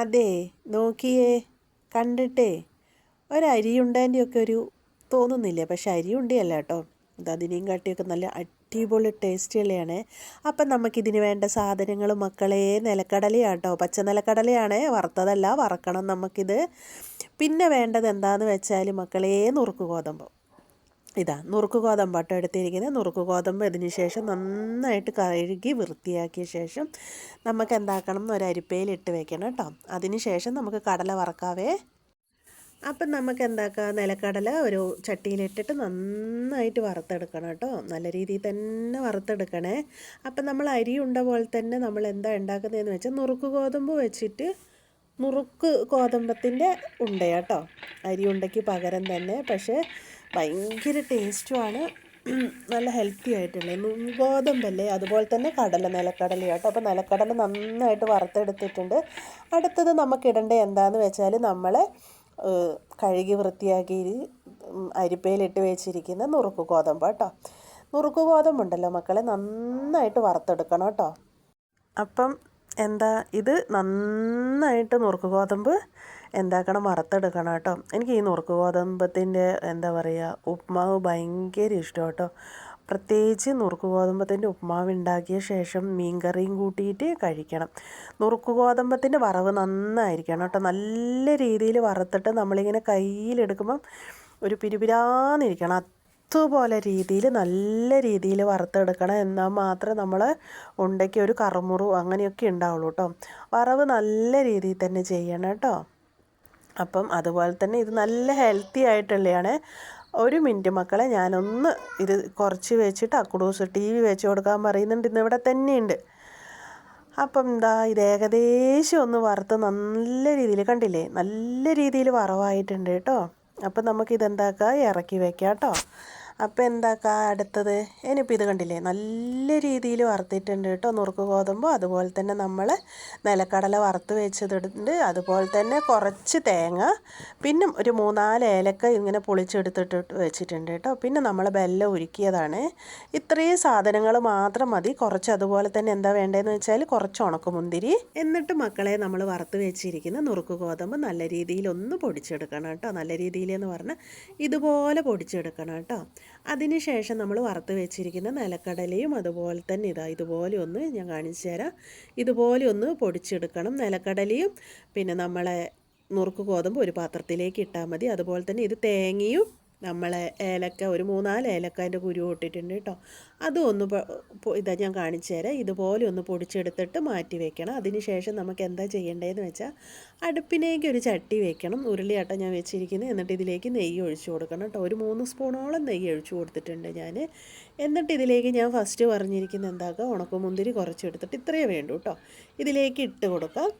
അതെ നോക്കിയേ കണ്ടിട്ടേ. ഒരരിയുണ്ടേന്റെയൊക്കെ ഒരു തോന്നുന്നില്ല? പക്ഷെ അരിയുണ്ടയല്ല കേട്ടോ. അതിനെയും കാട്ടിയൊക്കെ നല്ല അടിപൊളി ടേസ്റ്റുള്ളതാണ് അപ്പം നമുക്കിതിന് വേണ്ട സാധനങ്ങൾ മക്കളെ നിലക്കടലയാണ് കേട്ടോ. പച്ച നിലക്കടലയാണ് വറുത്തതല്ല വറക്കണം നമുക്കിത്. പിന്നെ വേണ്ടത് എന്താണെന്ന് വെച്ചാൽ മക്കളെ നുറുക്ക് ഗോതമ്പ്. ഇതാ നുറുക്ക് ഗോതമ്പാട്ടോ എടുത്തിരിക്കുന്നത്. നുറുക്ക് ഗോതമ്പ് ഇതിന് ശേഷം നന്നായിട്ട് കഴുകി വൃത്തിയാക്കിയ ശേഷം നമുക്ക് എന്താക്കണം എന്ന് ഒരു അരിപ്പയിൽ ഇട്ട് വെക്കണം കേട്ടോ. അതിന് ശേഷം നമുക്ക് കടല വറക്കാവേ. അപ്പം നമുക്ക് എന്താക്കാം? നിലക്കടല ഒരു ചട്ടിയിലിട്ടിട്ട് നന്നായിട്ട് വറുത്തെടുക്കണം കേട്ടോ. നല്ല രീതിയിൽ തന്നെ വറുത്തെടുക്കണേ. അപ്പം നമ്മൾ അരി ഉണ്ട പോലെ തന്നെ നമ്മൾ എന്താ ഉണ്ടാക്കുന്നതെന്ന് വെച്ചാൽ നുറുക്ക് ഗോതമ്പ് വെച്ചിട്ട് നുറുക്ക് ഗോതമ്പത്തിന്റെ ഉണ്ടയാട്ടോ അരി ഉണ്ടയ്ക്ക് പകരം തന്നെ. പക്ഷേ ഭയങ്കര ടേസ്റ്റുമാണ്. നല്ല ഹെൽത്തി ആയിട്ടുള്ള ഗോതമ്പല്ലേ? അതുപോലെ തന്നെ കടല നിലക്കടല കേട്ടോ. അപ്പോൾ നിലക്കടല നന്നായിട്ട് വറുത്തെടുത്തിട്ടുണ്ട്. അടുത്തത് നമുക്ക് എന്താണെന്ന് വെച്ചാൽ നമ്മൾ കഴുകി വൃത്തിയാക്കി അരിപ്പയിലിട്ട് വെച്ചിരിക്കുന്ന നുറുക്ക് ഗോതമ്പ് കേട്ടോ. നുറുക്ക് ഗോതമ്പുണ്ടല്ലോ മക്കളെ നന്നായിട്ട് വറുത്തെടുക്കണം കേട്ടോ. അപ്പം എന്താ ഇത്? നന്നായിട്ട് നുറുക്ക് ഗോതമ്പ് എന്താക്കണം? വറുത്തെടുക്കണം കേട്ടോ. എനിക്ക് ഈ നുറുക്ക് ഗോതമ്പത്തിന്റെ എന്താ പറയുക ഉപ്മാവ് ഭയങ്കര ഇഷ്ടം കേട്ടോ. പ്രത്യേകിച്ച് നുറുക്ക് ഗോതമ്പത്തിന്റെ ഉപ്മാവ് ഉണ്ടാക്കിയ ശേഷം മീൻ കറിയും കൂട്ടിയിട്ട് കഴിക്കണം. നുറുക്ക് ഗോതമ്പത്തിന്റെ വറവ് നന്നായിരിക്കണം കേട്ടോ. നല്ല രീതിയിൽ വറുത്തിട്ട് നമ്മളിങ്ങനെ കയ്യിലെടുക്കുമ്പം ഒരു പിരിപിരാന്നിരിക്കണം. അതുപോലെ രീതിയിൽ നല്ല രീതിയിൽ വറുത്തെടുക്കണം. എന്നാൽ മാത്രമേ നമ്മൾ ഉണ്ടയ്ക്ക് ഒരു കറുമുറു അങ്ങനെയൊക്കെ ഉണ്ടാവുള്ളൂ കേട്ടോ. വറവ് നല്ല രീതിയിൽ തന്നെ ചെയ്യണം കേട്ടോ. അപ്പം അതുപോലെ തന്നെ ഇത് നല്ല ഹെൽത്തി ആയിട്ടുള്ളതാണ് ഒരു മിനിറ്റ് മക്കളെ ഞാനൊന്ന് ഇത് കുറച്ച് വെച്ചിട്ട് അക്കുടൂസ് ടി വി വെച്ച് കൊടുക്കാൻ പറയുന്നുണ്ട്. ഇന്ന് ഇവിടെ തന്നെയുണ്ട്. അപ്പം എന്താ ഇത് ഏകദേശം ഒന്ന് വറുത്ത് നല്ല രീതിയിൽ കണ്ടില്ലേ? നല്ല രീതിയിൽ വറവായിട്ടുണ്ട് കേട്ടോ. അപ്പം നമുക്കിതെന്താക്കാം ഇറക്കി വെക്കാം കേട്ടോ. അപ്പോൾ എന്താക്കാ അടുത്തത്? ഇനിയിപ്പോൾ ഇത് കണ്ടില്ലേ? നല്ല രീതിയിൽ വറുത്തിട്ടുണ്ട് കേട്ടോ. നുറുക്ക് ഗോതമ്പ് അതുപോലെ തന്നെ നമ്മൾ നിലക്കടല വറുത്ത് വെച്ചിട്ടുണ്ട് അതുപോലെ തന്നെ കുറച്ച് തേങ്ങ പിന്നെ ഒരു മൂന്നാൽ ഏലക്ക ഇങ്ങനെ പൊളിച്ചെടുത്തിട്ട് വെച്ചിട്ടുണ്ട് കേട്ടോ. പിന്നെ നമ്മൾ ബെല്ലം ഉരുക്കിയതാണ്. ഇത്രയും സാധനങ്ങൾ മാത്രം മതി. കുറച്ച് അതുപോലെ തന്നെ എന്താ വേണ്ടതെന്ന് വെച്ചാൽ കുറച്ച് ഉണക്കമുന്തിരി. എന്നിട്ട് മക്കളെ നമ്മൾ വറുത്ത് വെച്ചിരിക്കുന്ന നുറുക്ക് ഗോതമ്പ് നല്ല രീതിയിൽ ഒന്ന് പൊടിച്ചെടുക്കണം കേട്ടോ. നല്ല രീതിയിൽ എന്ന് പറഞ്ഞാൽ ഇതുപോലെ പൊടിച്ചെടുക്കണം കേട്ടോ. അതിന് ശേഷം നമ്മൾ വറുത്ത് വെച്ചിരിക്കുന്ന നിലക്കടലയും അതുപോലെ തന്നെ ഇതാ ഇതുപോലെ ഒന്ന് ഞാൻ കാണിച്ചു തരാം. ഇതുപോലെ ഒന്ന് പൊടിച്ചെടുക്കണം നിലക്കടലയും. പിന്നെ നമ്മളെ നുറുക്ക് ഗോതമ്പ് ഒരു പാത്രത്തിലേക്ക് ഇട്ടാൽ മതി. അതുപോലെ തന്നെ ഇത് തേങ്ങയും നമ്മളെ ഏലക്ക ഒരു മൂന്നാൽ ഏലക്കാന്റെ കുരു ഇട്ടിട്ടുണ്ട് കേട്ടോ. അതും ഒന്ന് ഇതാ ഞാൻ കാണിച്ചു തരാം. ഇതുപോലെ ഒന്ന് പൊടിച്ചെടുത്തിട്ട് മാറ്റി വെക്കണം. അതിന് ശേഷം നമുക്ക് എന്താ ചെയ്യേണ്ടതെന്ന് വെച്ചാൽ അടുപ്പിലേക്ക് ഒരു ചട്ടി വെക്കണം. ഉരുളിയാട്ടം ഞാൻ വെച്ചിരിക്കുന്നത്. എന്നിട്ട് ഇതിലേക്ക് നെയ്യ് ഒഴിച്ചു കൊടുക്കണം കേട്ടോ. ഒരു മൂന്ന് സ്പൂണോളം നെയ്യ് ഒഴിച്ചു കൊടുത്തിട്ടുണ്ട് ഞാൻ. എന്നിട്ട് ഇതിലേക്ക് ഞാൻ ഫസ്റ്റ് പറഞ്ഞിരിക്കുന്നത് എന്താക്കുക? ഉണക്കമുന്തിരി കുറച്ചെടുത്തിട്ട് ഇത്രയേ വേണ്ടൂ കേട്ടോ. ഇതിലേക്ക് ഇട്ട് കൊടുക്കാം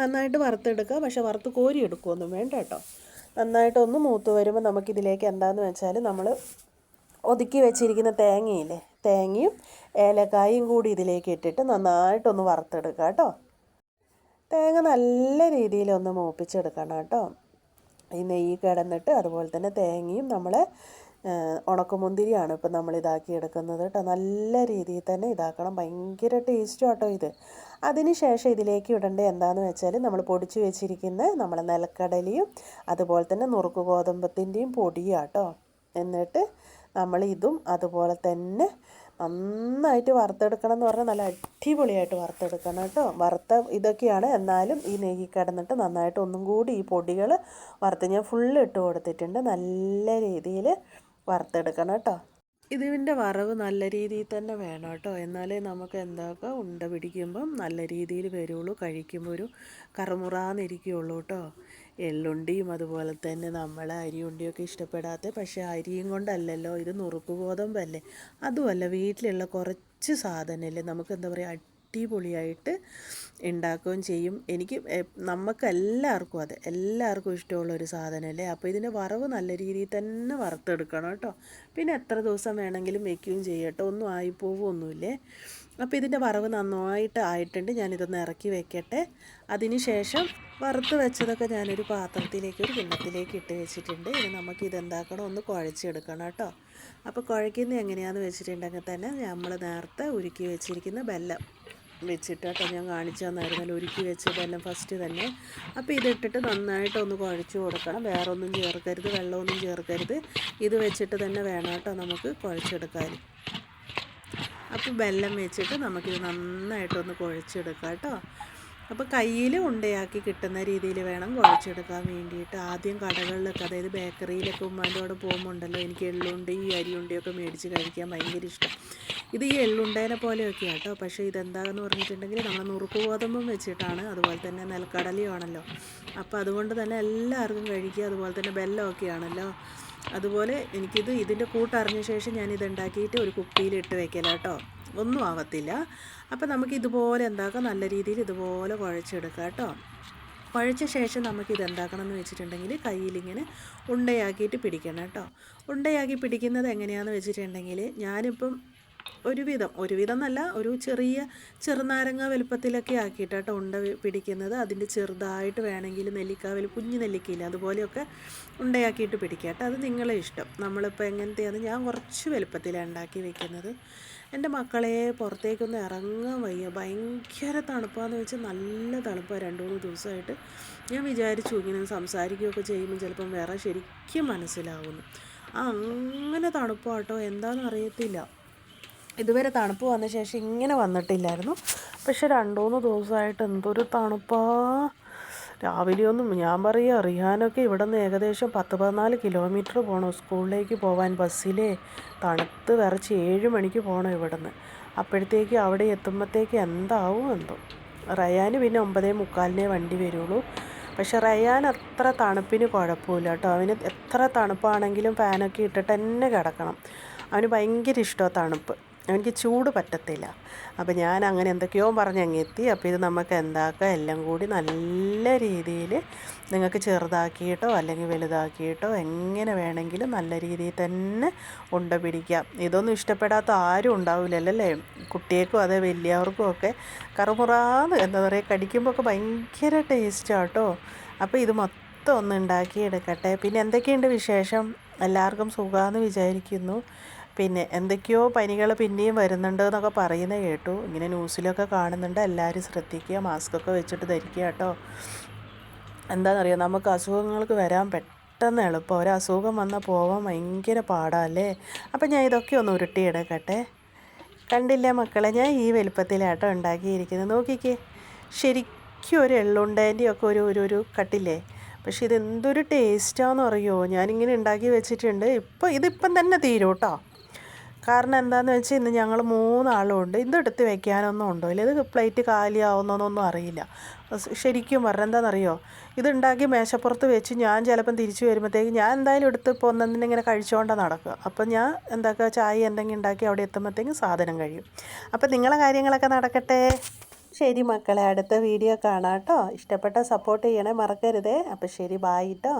നന്നായിട്ട് വറുത്തെടുക്കുക. പക്ഷേ വറുത്ത് കോരി എടുക്കുമൊന്നും വേണ്ട കേട്ടോ. നന്നായിട്ടൊന്ന് മൂത്ത് വരുമ്പോൾ നമുക്കിതിലേക്ക് എന്താണെന്ന് വെച്ചാൽ നമ്മൾ ഒതുക്കി വെച്ചിരിക്കുന്ന തേങ്ങയില്ലേ തേങ്ങയും ഏലക്കായും കൂടി ഇതിലേക്ക് ഇട്ടിട്ട് നന്നായിട്ടൊന്ന് വറുത്തെടുക്കുക കേട്ടോ. തേങ്ങ നല്ല രീതിയിലൊന്ന് മൂപ്പിച്ചെടുക്കണം കേട്ടോ. ഈ നെയ്യ് കിടന്നിട്ട് അതുപോലെ തന്നെ തേങ്ങയും നമ്മൾ ഉണക്കമുന്തിരിയാണ് ഇപ്പം നമ്മൾ ഇതാക്കി എടുക്കുന്നത് കേട്ടോ. നല്ല രീതിയിൽ തന്നെ ഇതാക്കണം. ഭയങ്കര ടേസ്റ്റും കേട്ടോ ഇത്. അതിന് ശേഷം ഇതിലേക്ക് ഇടേണ്ടത് എന്താണെന്ന് വെച്ചാൽ നമ്മൾ പൊടിച്ചു വെച്ചിരിക്കുന്ന നമ്മൾ നിലക്കടലിയും അതുപോലെ തന്നെ നുറുക്ക് ഗോതമ്പത്തിന്റെയും പൊടിയാട്ടോ എന്നിട്ട് നമ്മൾ ഇതും അതുപോലെ തന്നെ നന്നായിട്ട് വറുത്തെടുക്കണം എന്ന് പറഞ്ഞാൽ നല്ല അടിപൊളിയായിട്ട് വറുത്തെടുക്കണം കേട്ടോ. വറുത്ത ഇതൊക്കെയാണ്. എന്നാലും ഈ നെയ്യ് കിടന്നിട്ട് നന്നായിട്ട് ഒന്നും കൂടി ഈ പൊടികൾ വറുത്ത് ഞാൻ ഫുള്ള് ഇട്ട് കൊടുത്തിട്ടുണ്ട്. നല്ല രീതിയിൽ വറുത്തെടുക്കണം കേട്ടോ. ഇതിന്റെ വറവ് നല്ല രീതിയിൽ തന്നെ വേണം കേട്ടോ. എന്നാലേ നമുക്ക് എന്താക്കുക ഉണ്ട പിടിക്കുമ്പം നല്ല രീതിയിൽ വരുള്ളൂ. കഴിക്കുമ്പോൾ ഒരു കറുമുറാന്നിരിക്കുകയുള്ളൂ കേട്ടോ. എള്ളുണ്ടിയും അതുപോലെ തന്നെ നമ്മൾ അരിയുണ്ടിയൊക്കെ ഇഷ്ടപ്പെടാത്ത പക്ഷേ അരിയും കൊണ്ടല്ലല്ലോ. ഇത് നുറുക്ക് ഗോതമ്പല്ലേ അതുമല്ല വീട്ടിലുള്ള കുറച്ച് സാധനമല്ലേ? നമുക്ക് എന്താ പറയുക അടിപൊളിയായിട്ട് ഉണ്ടാക്കുകയും ചെയ്യും. എനിക്ക് നമുക്ക് എല്ലാവർക്കും അതെ എല്ലാവർക്കും ഇഷ്ടമുള്ള ഒരു സാധനമല്ലേ അപ്പോൾ ഇതിന്റെ വറവ് നല്ല രീതിയിൽ തന്നെ വറുത്തെടുക്കണം കേട്ടോ. പിന്നെ എത്ര ദിവസം വേണമെങ്കിലും വെക്കുകയും ചെയ്യട്ടോ ഒന്നും ആയിപ്പോവുമൊന്നുമില്ലേ അപ്പോൾ ഇതിന്റെ വറവ് നന്നായിട്ട് ആയിട്ടുണ്ട്. ഞാനിതൊന്ന് ഇറക്കി വെക്കട്ടെ. അതിന് ശേഷം വറുത്ത് വെച്ചതൊക്കെ ഞാനൊരു പാത്രത്തിലേക്ക് ഒരു കിണ്ണത്തിലേക്ക് ഇട്ട് വെച്ചിട്ടുണ്ട്. ഇനി നമുക്ക് ഇതെന്താക്കണം? ഒന്ന് കുഴച്ചെടുക്കണം കേട്ടോ. അപ്പോൾ കുഴയ്ക്കുന്നത് എങ്ങനെയാണെന്ന് വെച്ചിട്ടുണ്ടെങ്കിൽ തന്നെ നമ്മൾ നേരത്തെ ഉരുക്കി വെച്ചിരിക്കുന്ന ബെല്ലം. വെച്ചിട്ട് കേട്ടോ ഞാൻ കാണിച്ചു തന്നായിരുന്നല്ലോ ഒരുക്കി വെച്ചതെല്ലാം ഫസ്റ്റ് തന്നെ. അപ്പോൾ ഇതിട്ടിട്ട് നന്നായിട്ട് ഒന്ന് കുഴച്ച് കൊടുക്കണം. വേറെ ഒന്നും ചേർക്കരുത്. വെള്ളമൊന്നും ചേർക്കരുത്. ഇത് വെച്ചിട്ട് തന്നെ വേണം കേട്ടോ നമുക്ക് കുഴച്ചെടുക്കാൻ. അപ്പോൾ വെല്ലം വെച്ചിട്ട് നമുക്കിത് നന്നായിട്ടൊന്ന് കുഴച്ചെടുക്കാം കേട്ടോ അപ്പോൾ കയ്യിൽ ഉണ്ടയാക്കി കിട്ടുന്ന രീതിയിൽ വേണം കുഴച്ചെടുക്കാൻ വേണ്ടിയിട്ട്. ആദ്യം കടകളിലൊക്കെ അതായത് ബേക്കറിയിലൊക്കെ ഉമ്മാന്റെ പോകുമ്പോൾ ഉണ്ടല്ലോ എനിക്ക് എള്ളുണ്ടി ഈ അരിയുണ്ടിയൊക്കെ മേടിച്ച് കഴിക്കാൻ ഭയങ്കര ഇഷ്ടം. ഇത് ഈ എള്ളുണ്ടേനെ പോലെയൊക്കെ കേട്ടോ. പക്ഷേ ഇതെന്താണെന്ന് പറഞ്ഞിട്ടുണ്ടെങ്കിൽ നമ്മൾ നുറുക്ക് ഗോതമ്പും വെച്ചിട്ടാണ്. അതുപോലെ തന്നെ നെൽക്കടലയുമാണല്ലോ അപ്പോൾ അതുകൊണ്ട് തന്നെ എല്ലാവർക്കും കഴിക്കുക. അതുപോലെ തന്നെ ബെല്ലമൊക്കെ ആണല്ലോ അതുപോലെ എനിക്കിത് ഇതിന്റെ കൂട്ടറിഞ്ഞ ശേഷം ഞാനിത് ഉണ്ടാക്കിയിട്ട് ഒരു കുപ്പിയിലിട്ട് വെക്കല കേട്ടോ ഒന്നും ആവത്തില്ല. അപ്പോൾ നമുക്ക് ഇതുപോലെ എന്താക്കാം? നല്ല രീതിയിൽ ഇതുപോലെ കുഴച്ചെടുക്കാം കേട്ടോ. കുഴച്ച ശേഷം നമുക്കിത് എന്താക്കണം എന്ന് വെച്ചിട്ടുണ്ടെങ്കിൽ കയ്യിലിങ്ങനെ ഉണ്ടയാക്കിയിട്ട് പിടിക്കണം കേട്ടോ. ഉണ്ടയാക്കി പിടിക്കുന്നത് എങ്ങനെയാണെന്ന് വെച്ചിട്ടുണ്ടെങ്കിൽ ഞാനിപ്പം ഒരുവിധം ഒരുവിധം എന്നല്ല ഒരു ചെറിയ ചെറുനാരങ്ങ വലുപ്പത്തിലൊക്കെ ആക്കിയിട്ട് കേട്ടോ ഉണ്ട പിടിക്കുന്നത്. അതിന്റെ ചെറുതായിട്ട് വേണമെങ്കിൽ നെല്ലിക്ക വലിയ കുഞ്ഞു നെല്ലിക്കയില്ല അതുപോലെയൊക്കെ ഉണ്ടയാക്കിയിട്ട് പിടിക്കുക കേട്ടോ. അത് നിങ്ങളെ ഇഷ്ടം. നമ്മളിപ്പോൾ എങ്ങനത്തെയാണ്? ഞാൻ കുറച്ച് വലുപ്പത്തിലാണ് ഉണ്ടാക്കി വെക്കുന്നത്. എന്റെ മക്കളെ പുറത്തേക്കൊന്നും ഇറങ്ങാൻ വയ്യ. ഭയങ്കര തണുപ്പാന്ന് വെച്ചാൽ നല്ല തണുപ്പാണ് രണ്ട് മൂന്ന് ദിവസമായിട്ട്. ഞാൻ വിചാരിച്ചു ഇങ്ങനെ സംസാരിക്കുകയൊക്കെ ചെയ്യുമ്പോൾ ചിലപ്പം വേറെ ശരിക്കും മനസ്സിലാവുന്നു. ആ അങ്ങനെ തണുപ്പാട്ടോ എന്താണെന്ന് അറിയത്തില്ല. ഇതുവരെ തണുപ്പ് വന്ന ശേഷം ഇങ്ങനെ വന്നിട്ടില്ലായിരുന്നു. പക്ഷെ രണ്ടു മൂന്ന് ദിവസമായിട്ട് എന്തൊരു തണുപ്പാ. രാവിലെയൊന്നും ഞാൻ പറയുക റിഹാനൊക്കെ ഇവിടെ നിന്ന് ഏകദേശം പത്ത് പതിനാല് കിലോമീറ്റർ പോകണം സ്കൂളിലേക്ക് പോകാൻ ബസ്സിലെ. തണുത്ത് വിറച്ച് ഏഴ് മണിക്ക് പോകണം ഇവിടെ നിന്ന് അപ്പോഴത്തേക്ക് അവിടെ എത്തുമ്പോഴത്തേക്ക് എന്താവും എന്തോ. റയാന് പിന്നെ ഒമ്പതേ മുക്കാലിനേ വണ്ടി വരുള്ളൂ. പക്ഷെ റയാൻ അത്ര തണുപ്പിന് കുഴപ്പമില്ല കേട്ടോ. അവന് എത്ര തണുപ്പാണെങ്കിലും ഫാനൊക്കെ ഇട്ടിട്ട് തന്നെ കിടക്കണം. അവന് ഭയങ്കര ഇഷ്ടമാണ് തണുപ്പ്. എനിക്ക് ചൂട് പറ്റത്തില്ല. അപ്പോൾ ഞാൻ അങ്ങനെ എന്തൊക്കെയോ പറഞ്ഞ് അങ്ങ് എത്തി. അപ്പോൾ ഇത് നമുക്ക് എന്താക്കാം? എല്ലാം കൂടി നല്ല രീതിയിൽ നിങ്ങൾക്ക് ചെറുതാക്കിയിട്ടോ അല്ലെങ്കിൽ വലുതാക്കിയിട്ടോ എങ്ങനെ വേണമെങ്കിലും നല്ല രീതിയിൽ തന്നെ ഉണ്ട പിടിക്കാം. ഇതൊന്നും ഇഷ്ടപ്പെടാത്ത ആരും ഉണ്ടാവില്ലല്ലേ കുട്ടിയേക്കും അതെ വലിയവർക്കും ഒക്കെ കറുമുറാന്ന് എന്താ പറയുക കടിക്കുമ്പോൾ ഒക്കെ ഭയങ്കര ടേസ്റ്റാട്ടോ അപ്പോൾ ഇത് മൊത്തം ഒന്ന് ഉണ്ടാക്കിയെടുക്കട്ടെ. പിന്നെ എന്തൊക്കെയുണ്ട് വിശേഷം? എല്ലാവർക്കും സുഖമാണെന്ന് വിചാരിക്കുന്നു. പിന്നെ എന്തൊക്കെയോ പനികൾ പിന്നെയും വരുന്നുണ്ട് എന്നൊക്കെ പറയുന്നത് കേട്ടു. ഇങ്ങനെ ന്യൂസിലൊക്കെ കാണുന്നുണ്ട്. എല്ലാവരും ശ്രദ്ധിക്കുക. മാസ്കൊക്കെ വെച്ചിട്ട് ധരിക്കുക കേട്ടോ. എന്താണെന്നറിയാം നമുക്ക് അസുഖങ്ങൾക്ക് വരാൻ പെട്ടെന്ന് എളുപ്പം. ഒരു അസുഖം വന്നാൽ പോവാൻ ഭയങ്കര പാടാല്ലേ? അപ്പം ഞാൻ ഇതൊക്കെ ഒന്ന് ഉരുട്ടിയെടുക്കട്ടെ കണ്ടില്ലേ മക്കളെ? ഞാൻ ഈ വലുപ്പത്തിലാട്ടോ ഉണ്ടാക്കിയിരിക്കുന്നത്. നോക്കിക്കേ. ശരിക്കും ഒരു എള്ളുണ്ടേന്റെ ഒക്കെ ഒരു ഒരു ഒരു കട്ടില്ലേ? പക്ഷേ ഇത് എന്തൊരു ടേസ്റ്റാന്ന് അറിയോ ഞാനിങ്ങനെ ഉണ്ടാക്കി വെച്ചിട്ടുണ്ട്. ഇപ്പോൾ ഇതിപ്പം തന്നെ തീരൂട്ടോ. കാരണം എന്താണെന്ന് വെച്ചാൽ ഇന്ന് ഞങ്ങൾ മൂന്നാളും ഉണ്ട് ഇതെടുത്ത് വെക്കാനൊന്നും ഉണ്ടോ? ഇല്ല ഇത് പ്ലേറ്റ് കാലിയാവുന്നൊന്നും അറിയില്ല. ശരിക്കും പറഞ്ഞാൽ എന്താണെന്നറിയോ ഇത് ഉണ്ടാക്കി മേശപ്പുറത്ത് വെച്ച് ഞാൻ ചിലപ്പം തിരിച്ചു വരുമ്പോഴത്തേക്ക് ഞാൻ എന്തായാലും എടുത്ത് ഇപ്പോൾ ഒന്നെന്തിനെ ഇങ്ങനെ കഴിച്ചുകൊണ്ടാണ് നടക്കുക. അപ്പം ഞാൻ എന്താക്കുക ചായ എന്തെങ്കിലും ഉണ്ടാക്കി അവിടെ എത്തുമ്പോഴത്തേക്കും സാധനം കഴിയും. അപ്പം നിങ്ങളെ കാര്യങ്ങളൊക്കെ നടക്കട്ടെ? ശരി മക്കളെ അടുത്ത വീഡിയോ കാണാം കേട്ടോ. ഇഷ്ടപ്പെട്ട സപ്പോർട്ട് ചെയ്യണേ മറക്കരുതേ. അപ്പം ശരി ബായി കേട്ടോ